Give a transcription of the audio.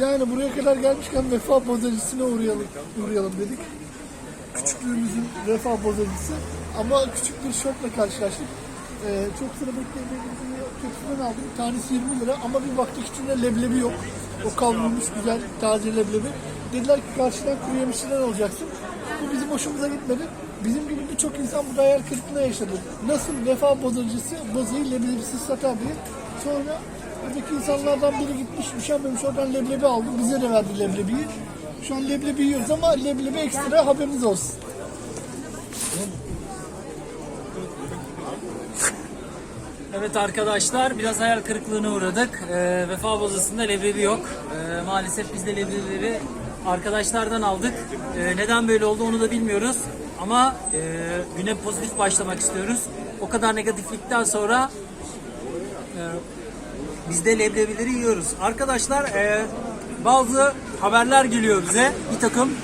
Yani buraya kadar gelmişken vefa bozacısına uğrayalım, uğrayalım dedik. Küçüklüğümüzün vefa bozacısı. Ama küçük bir şokla karşılaştık. Ee, çok sıra bekleyemediğim kötüsünden aldım. Tanesi 20 lira ama bir baktık içinde leblebi yok. O kavrulmuş güzel taze leblebi. Dediler ki karşıdan kuru yemişçiden alacaksın. Bu bizim hoşumuza gitmedi. Bizim gibi birçok insan bu hayal kırıklığına yaşadı. Nasıl vefa bozacısı bozayı leblebisiz satar diye. Sonra buradaki insanlardan biri gitmiş üşenmemiş oradan leblebi aldı. Bize de verdi leblebiyi. Şu an leblebi yiyoruz ama leblebi ekstra haberiniz olsun. Evet arkadaşlar biraz hayal kırıklığına uğradık. Ee, vefa bozasında leblebi yok. Ee, maalesef biz de leblebileri arkadaşlardan aldık. Ee, neden böyle oldu onu da bilmiyoruz. Ama e, güne pozitif başlamak istiyoruz. O kadar negatiflikten sonra e, biz de leblebileri yiyoruz. Arkadaşlar e, bazı haberler geliyor bize. Bir takım